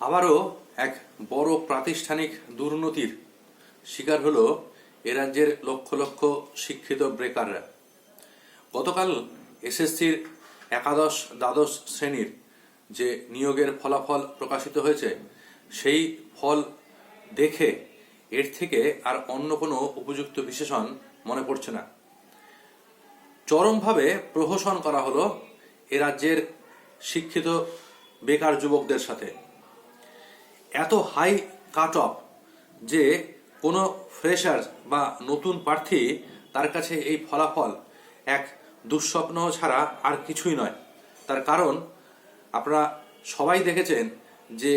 আবারও এক বড় প্রাতিষ্ঠানিক দুর্নীতির শিকার হলো এ রাজ্যের লক্ষ লক্ষ শিক্ষিত ব্রেকাররা গতকাল এসএসসির একাদশ দ্বাদশ শ্রেণির যে নিয়োগের ফলাফল প্রকাশিত হয়েছে, সেই ফল দেখে এর থেকে আর অন্য কোনো উপযুক্ত বিশেষণ মনে পড়ছে না। চরমভাবে প্রহসন করা হলো এ রাজ্যের শিক্ষিত বেকার যুবকদের সাথে। এত হাই কাট অফ যে কোনো ফ্রেশার বা নতুন প্রার্থী তার কাছে এই ফলাফল এক দুঃস্বপ্ন ছাড়া আর কিছুই নয়। তার কারণ আপনারা সবাই দেখেছেন যে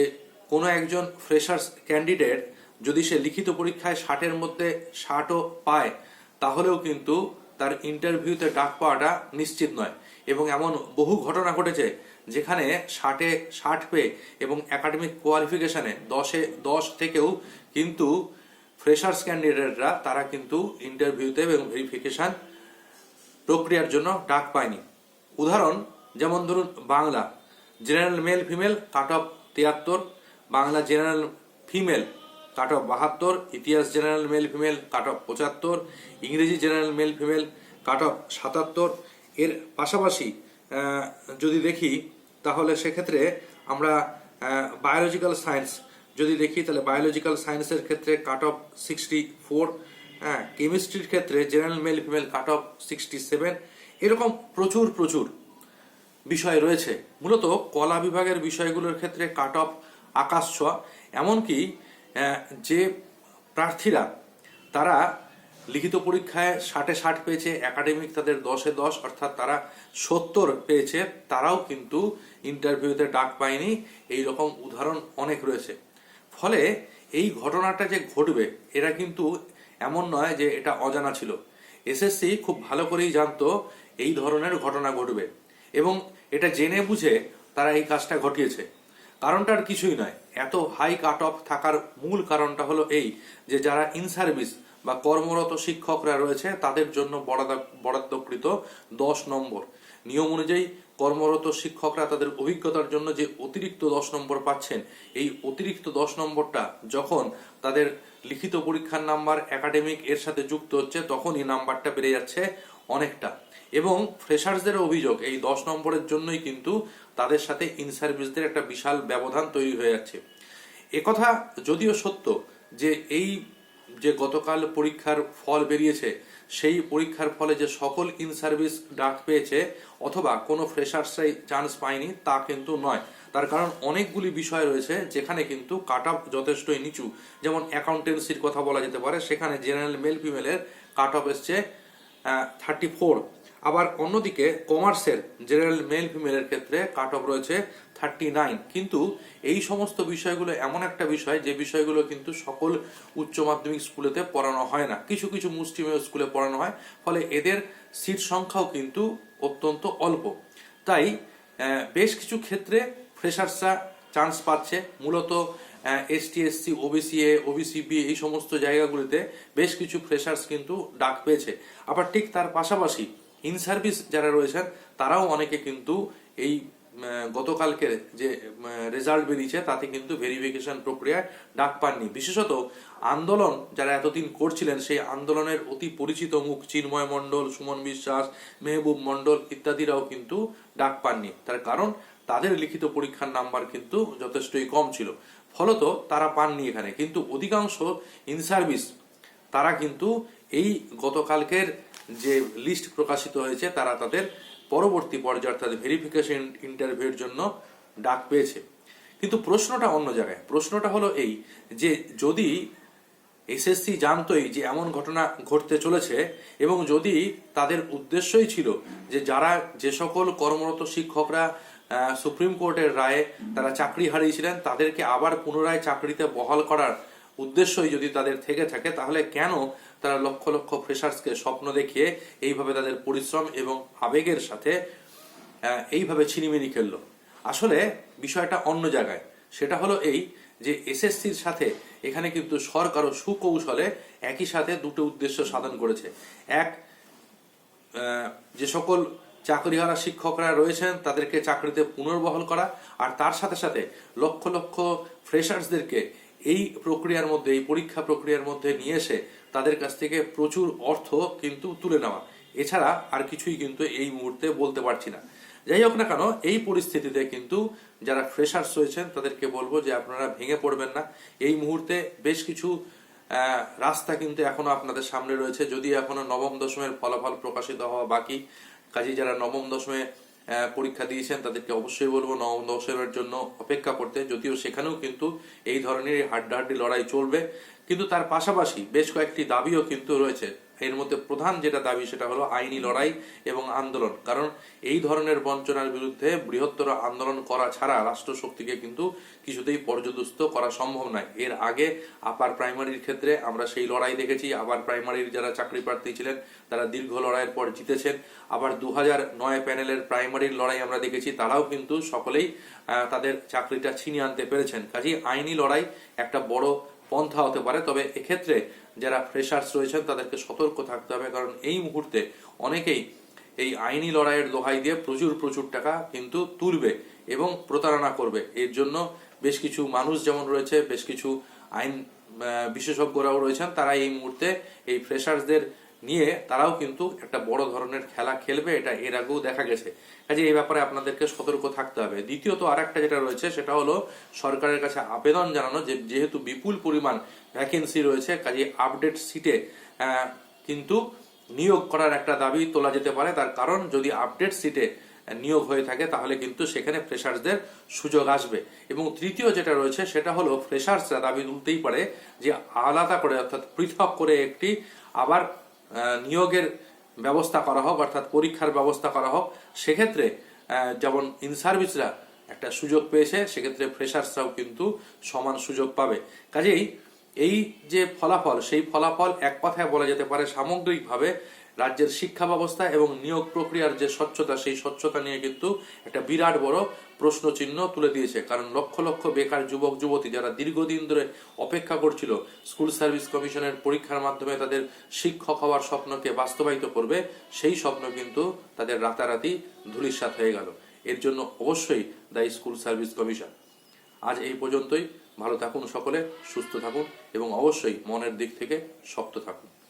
কোনো একজন ফ্রেশার্স ক্যান্ডিডেট যদি সে লিখিত পরীক্ষায় ষাটের মধ্যে ষাটও পায়, তাহলেও কিন্তু তার ইন্টারভিউতে ডাক পাওয়াটা নিশ্চিত নয়। এবং এমন বহু ঘটনা ঘটেছে যেখানে ষাটে, ষাট পেয়ে এবং একাডেমিক কোয়ালিফিকেশনে দশে, দশ থেকেও কিন্তু ফ্রেশার্স ক্যান্ডিডেটরা তারা কিন্তু ইন্টারভিউতে এবং ভেরিফিকেশান প্রক্রিয়ার জন্য ডাক পায়নি। উদাহরণ, যেমন ধরুন Bangla general male female cut off তিয়াত্তর। Bangla general female cut off বাহাত্তর। ইতিহাস general male female cut off পঁচাত্তর। ইংরেজি general male female cut off সাতাত্তর। এর পাশাপাশি যদি দেখি, তাহলে সেক্ষেত্রে আমরা বায়োলজিক্যাল সায়েন্স যদি দেখি, তাহলে বায়োলজিক্যাল সায়েন্সের ক্ষেত্রে কাট অফ সিক্সটি ফোর হ্যাঁ কেমিস্ট্রির ক্ষেত্রে general male female cut off sixty seven এরকম প্রচুর প্রচুর বিষয় রয়েছে। মূলত কলা বিভাগের বিষয়গুলোর ক্ষেত্রে কাট অফ আকাশ ছোঁয়া, এমনকি যে প্রার্থীরা, তারা লিখিত পরীক্ষায় ষাটে ষাট পেয়েছে একাডেমিক তাদের দশে দশ, অর্থাৎ তারা সত্তর পেয়েছে, তারাও কিন্তু ইন্টারভিউতে ডাক পায়নি। এই রকম উদাহরণ অনেক রয়েছে। ফলে এই ঘটনাটা যে ঘটবে এরা কিন্তু এমন নয় যে এটা অজানা ছিল। এসএসসি খুব ভালো করেই জানতো এই ধরনের ঘটনা ঘটবে। এবং এটা জেনে বুঝে তারা এই কাজটা ঘটিয়েছে। কারণটা আর কিছুই নয়। এত হাই কাট অফ থাকার মূল কারণটা হলো এই যে যারা ইন সার্ভিস বা কর্মরত শিক্ষকরা রয়েছে, তাদের জন্য বরাদ্দ- বরাদ্দকৃত দশ নম্বর। নিয়ম অনুযায়ী কর্মরত শিক্ষকরা তাদের অভিজ্ঞতার জন্য যে অতিরিক্ত দশ নম্বর পাচ্ছেন, এই অতিরিক্ত দশ নম্বরটা যখন তাদের লিখিত পরীক্ষার নাম্বার একাডেমিক এর সাথে যুক্ত হচ্ছে তখন এই নাম্বারটা বেড়ে যাচ্ছে অনেকটা। এবং ফ্রেশার্সদের অভিযোগ, এই দশ নম্বরের জন্যই কিন্তু তাদের সাথে ইন সার্ভিসদের একটা বিশাল ব্যবধান তৈরি হয়ে যাচ্ছে। একথা যদিও সত্য যে এই যে গতকাল পরীক্ষার ফল বেরিয়েছে, সেই পরীক্ষার ফলে যে সকল ইন সার্ভিস ডাক পেয়েছে, অথবা কোনো ফ্রেশার্সরাই চান্স পায়নি, তা কিন্তু নয়। তার কারণ অনেকগুলি বিষয় রয়েছে, যেখানে কিন্তু কাট অফ যথেষ্টই নিচু। যেমন অ্যাকাউন্টেন্সির কথা বলা যেতে পারে, সেখানে জেনারেল মেল ফিমেলের কাট অফ এসছে থার্টি ফোর আবার অন্যদিকে কমার্সের জেনারেল মেল ফিমেলের ক্ষেত্রে কাট অফ রয়েছে থার্টি নাইন। কিন্তু এই সমস্ত বিষয়গুলো এমন একটা বিষয়, যে বিষয়গুলো কিন্তু সকল উচ্চ মাধ্যমিক স্কুলেতে পড়ানো হয় না। কিছু কিছু মুসলিমীয় স্কুলে পড়ানো হয়, ফলে এদের সিট সংখ্যাও কিন্তু অত্যন্ত অল্প। তাই বেশ কিছু ক্ষেত্রে ফ্রেশার্সরা চান্স পাচ্ছে। মূলত ST SC OBC, A, OBC, B এই সমস্ত জায়গাগুলিতে বেশ কিছু ফ্রেশার্স কিন্তু ডাক পেয়েছে। আবার ঠিক তার পাশাপাশি ইন সার্ভিস যারা রয়েছেন তারাও অনেকে কিন্তু এই গতকালকের যে রেজাল্ট বেরিয়েছে, তাতে কিন্তু ভেরিফিকেশন প্রক্রিয়ায় ডাক পাননি। বিশেষত আন্দোলন যারা এতদিন করছিলেন, সেই আন্দোলনের অতি পরিচিত মুখ চিন্ময় মণ্ডল, সুমন বিশ্বাস, মেহবুব মণ্ডল ইত্যাদিরাও কিন্তু ডাক পাননি। তার কারণ, তাদের লিখিত পরীক্ষার নাম্বার কিন্তু যথেষ্টই কম ছিল। ফলত তারা পাননি এখানে। কিন্তু অধিকাংশ ইন সার্ভিস তারা কিন্তু এই গতকালকের যে লিস্ট প্রকাশিত হয়েছে, তারা তাদের পরবর্তী পর্যায়ে, অর্থাৎ ভেরিফিকেশন ইন্টারভিউর জন্য ডাক পেয়েছে। কিন্তু প্রশ্নটা অন্য জায়গায়। প্রশ্নটা হলো এই যে, যদি এসএসসি জানতোই যে এমন ঘটনা ঘটতে চলেছে এবং যদি তাদের উদ্দেশ্যই ছিল যে যারা যে সকল কর্মরত শিক্ষকরা সুপ্রিম কোর্টের রায়ে তারা চাকরি হারিয়েছিলেন, তাদেরকে আবার পুনরায় চাকরিতে বহাল করার উদ্দেশ্যই যদি তাদের থেকে থাকে, তাহলে কেন তারা লক্ষ লক্ষ ফ্রেশার্সকে স্বপ্ন দেখিয়ে এইভাবে তাদের পরিশ্রম এবং আবেগের সাথে এইভাবে ছিনিমিনি খেললো? আসলে বিষয়টা অন্য জায়গায়। সেটা হলো এই যে এসএসসির সাথে এখানে কিন্তু সরকারও সুকৌশলে একই সাথে দুটো উদ্দেশ্য সাধন করেছে। এক যে সকল চাকরিহারা শিক্ষকরা রয়েছেন, তাদেরকে চাকরিতে পুনর্বহল করা, আর তার সাথে সাথে লক্ষ লক্ষ ফ্রেশার্সদেরকে এই প্রক্রিয়ার মধ্যে, এই পরীক্ষা প্রক্রিয়ার মধ্যে নিয়ে এসে তাদের কাছ থেকে প্রচুর অর্থ কিন্তু তুলে নেওয়া। এছাড়া আর কিছুই কিন্তু এই মুহূর্তে বলতে পারছি না। যাই হোক না কেন, এই পরিস্থিতিতে কিন্তু যারা ফ্রেশার্স রয়েছেন, তাদেরকে বলব যে আপনারা ভেঙে পড়বেন না। এই মুহূর্তে বেশ কিছু রাস্তা কিন্তু এখনও আপনাদের সামনে রয়েছে। যদি এখনও নবম দশমের ফলাফল প্রকাশিত হওয়া বাকি কাজে যারা নবম দশমে পরীক্ষা দিয়েছেন, তাদেরকে অবশ্যই বলব নবম দশমের জন্য অপেক্ষা করতে। যদিও সেখানেও কিন্তু এই ধরনের হাড্ডাহাড্ডি লড়াই চলবে। কিন্তু তার পাশাপাশি বেশ কয়েকটি দাবিও কিন্তু রয়েছে। এর মধ্যে প্রধান যেটা দাবি সেটা হলো আইনি লড়াই এবং আন্দোলন। কারণ এই ধরনের বঞ্চনার বিরুদ্ধে বৃহত্তর আন্দোলন করা ছাড়া রাষ্ট্র শক্তিকে কিন্তু কিছুতেই পর্যদস্ত করা সম্ভব নয়। এর আগে আপার প্রাইমারির ক্ষেত্রে আমরা সেই লড়াই দেখেছি। আবার প্রাইমারির যারা চাকরি প্রার্থী ছিলেন, তারা দীর্ঘ লড়াইয়ের পর জিতেছেন। আবার দু নয় প্যানেলের প্রাইমারির লড়াই আমরা দেখেছি, তারাও কিন্তু সকলেই তাদের চাকরিটা ছিনিয়ে আনতে পেরেছেন। কাজেই আইনি লড়াই একটা বড় পন্থা হতে পারে। তবে এক্ষেত্রে যারা ফ্রেশার্স রয়েছেন, তাদেরকে সতর্ক থাকতে হবে। কারণ এই মুহূর্তে অনেকেই এই আইনি লড়াইয়ের দোহাই দিয়ে প্রচুর প্রচুর টাকা কিন্তু তুলবে এবং প্রতারণা করবে। এর জন্য বেশ কিছু মানুষ যেমন রয়েছে, বেশ কিছু আইন বিশেষজ্ঞরাও রয়েছেন, তারা এই মুহূর্তে এই ফ্রেশার্সদের নিয়ে তারাও কিন্তু একটা বড় ধরনের খেলা খেলবে, এটা এর আগেও দেখা গেছে। কাজে এই ব্যাপারে আপনাদেরকে সতর্ক থাকতে হবে। দ্বিতীয়ত আরেকটা যেটা রয়েছে, সেটা হলো সরকারের কাছে আবেদন জানানো যে, যেহেতু বিপুল পরিমাণ ভ্যাকেন্সি রয়েছে কাজে আপডেট সিটে কিন্তু নিয়োগ করার একটা দাবি তোলা যেতে পারে। তার কারণ, যদি আপডেট সিটে নিয়োগ হয়ে থাকে, তাহলে কিন্তু সেখানে ফ্রেশার্সদের সুযোগ আসবে। এবং তৃতীয় যেটা রয়েছে, সেটা হলো ফ্রেশার্সরা দাবি তুলতেই পারে যে, আলাদা করে, অর্থাৎ পৃথক করে একটি আবার নিয়োগের ব্যবস্থা করা হোক, অর্থাৎ পরীক্ষার ব্যবস্থা করা হোক, সেক্ষেত্রে যেমন ইন সার্ভিসরা একটা সুযোগ পেয়েছে, সেক্ষেত্রে ফ্রেশার্সরাও কিন্তু সমান সুযোগ পাবে। কাজেই এই যে ফলাফল, সেই ফলাফল এক কথায় বলা যেতে পারে সামগ্রিকভাবে রাজ্যের শিক্ষা ব্যবস্থা এবং নিয়োগ প্রক্রিয়ার যে স্বচ্ছতা, সেই স্বচ্ছতা নিয়ে কিন্তু একটা বিরাট বড় প্রশ্ন চিহ্ন তুলে দিয়েছে। কারণ লক্ষ লক্ষ বেকার যুবক, যুবতী যারা দীর্ঘদিন ধরে অপেক্ষা করছিল, স্কুল সার্ভিস কমিশনের পরীক্ষার মাধ্যমে তাদের শিক্ষক হওয়ার স্বপ্নকে বাস্তবায়িত করবে, সেই স্বপ্ন কিন্তু তাদের রাতারাতি ধূলিসাৎ হয়ে গেল। এর জন্য অবশ্যই দায়ী স্কুল সার্ভিস কমিশন। আজ এই পর্যন্তই। ভালো থাকুন সকলে, সুস্থ থাকুন এবং অবশ্যই মনের দিক থেকে শক্ত থাকুন।